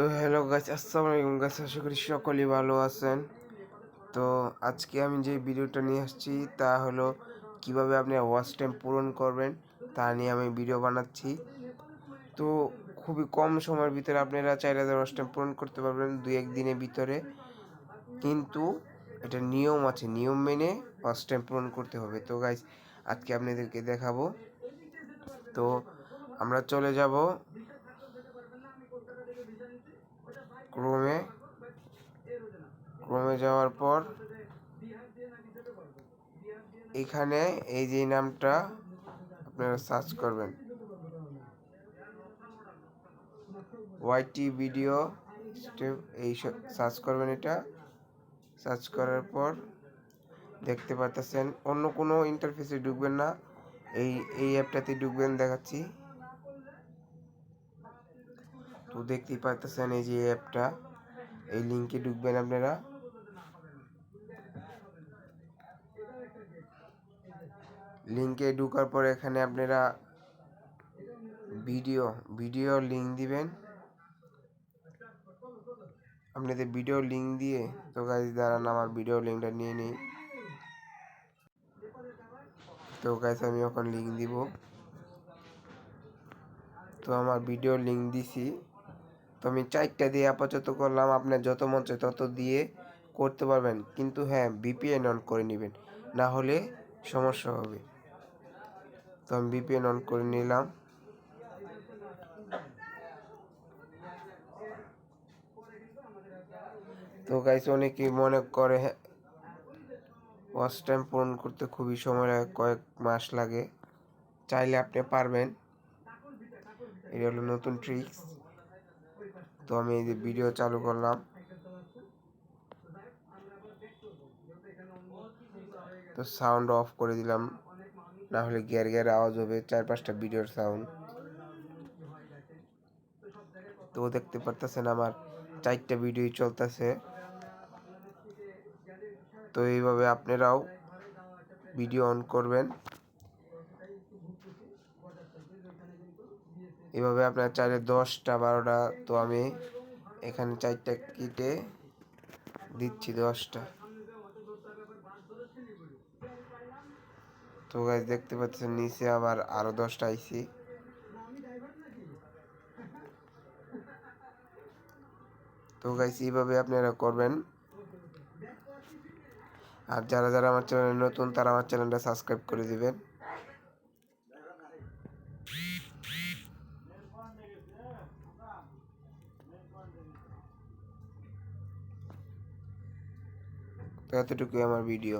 তো হ্যালো গাছ আসসালামু আলাইকুম গাছ আশা করি সকলেই ভালো আছেন। তো আজকে আমি যে ভিডিওটা নিয়ে আসছি তা হলো কীভাবে আপনি ওয়াচ টাইম পূরণ করবেন তা নিয়ে আমি ভিডিও বানাচ্ছি। তো খুবই কম সময়ের ভিতরে আপনারা চার হাজার ওয়াচ টাইম পূরণ করতে পারবেন, দুই এক দিনের ভিতরে। কিন্তু এটা নিয়ম আছে, নিয়ম মেনে ওয়াচ টাইম পূরণ করতে হবে। তো গাইজ আজকে আপনাদেরকে দেখাবো। তো আমরা চলে যাব ক্রোমে ক্রোমে যাওয়ার পর, এখানে এই যে নামটা আপনারা সার্চ করবেন। ওয়াইটি ভিডিও এই সার্চ করবেন এটা। সার্চ করার পর দেখতে পাচ্ছেন অন্য কোনো ইন্টারফেসে ঢুকবেন না। এই এই অ্যাপটাতে ঢুকবেন, দেখাচ্ছি। তো দেখতেই পাচ্ছেন এই যে অ্যাপটা। এই লিঙ্কে ঢুকবেন আপনারা। লিঙ্কে ঢুকার পর এখানে আপনারা ভিডিও ভিডিও লিঙ্ক দিবেন। আপনাদের ভিডিও লিঙ্ক দিয়ে তো গাইজ দাঁড়ান, আমার ভিডিও লিঙ্কটা নিয়ে নিই। তো গাইজ আমি এখন লিঙ্ক দিব। তো আমার ভিডিও লিঙ্ক দিছি। তো আমি চারটা দিয়ে আপাতত করলাম। আপনার যত মন চায় তত দিয়ে করতে পারবেন। কিন্তু হ্যাঁ বিপিএন অন করে নেবেন। না হলে সমস্যা হবে। তো আমি বিপিএন অন করে নিলাম। তো গাইস অনেকেই মনে করে ওয়াচ টাইম পূরণ করতে খুবই সময় লাগে, কয়েক মাস লাগে। চাইলে আপনি পারবেন। এটা হলো নতুন ট্রিক্স তো আমি এই যে ভিডিও চালু করলাম। তো সাউন্ড অফ করে দিলাম। না হলে গ্যার গ্যার আওয়াজ হবে চার পাঁচটা ভিডিওর সাউন্ড তো দেখতে পারতেছেন আমার চারটা ভিডিও চলতেছে। তো এইভাবে আপনারাও ভিডিও অন করবেন। এভাবে আপনার চাইলে দশটা, বারোটা, তো আমি এখানে চারটা কেটে দিচ্ছি দশটা। তো গাছ দেখতে পাচ্ছেন নিচে আবার আরও দশটা আইসি। তো গাইস এইভাবে আপনারা করবেন। আর যারা যারা আমার চ্যানেলে নতুন, তারা আমার চ্যানেলটা সাবস্ক্রাইব করে দিবেন। তো আমার ভিডিও।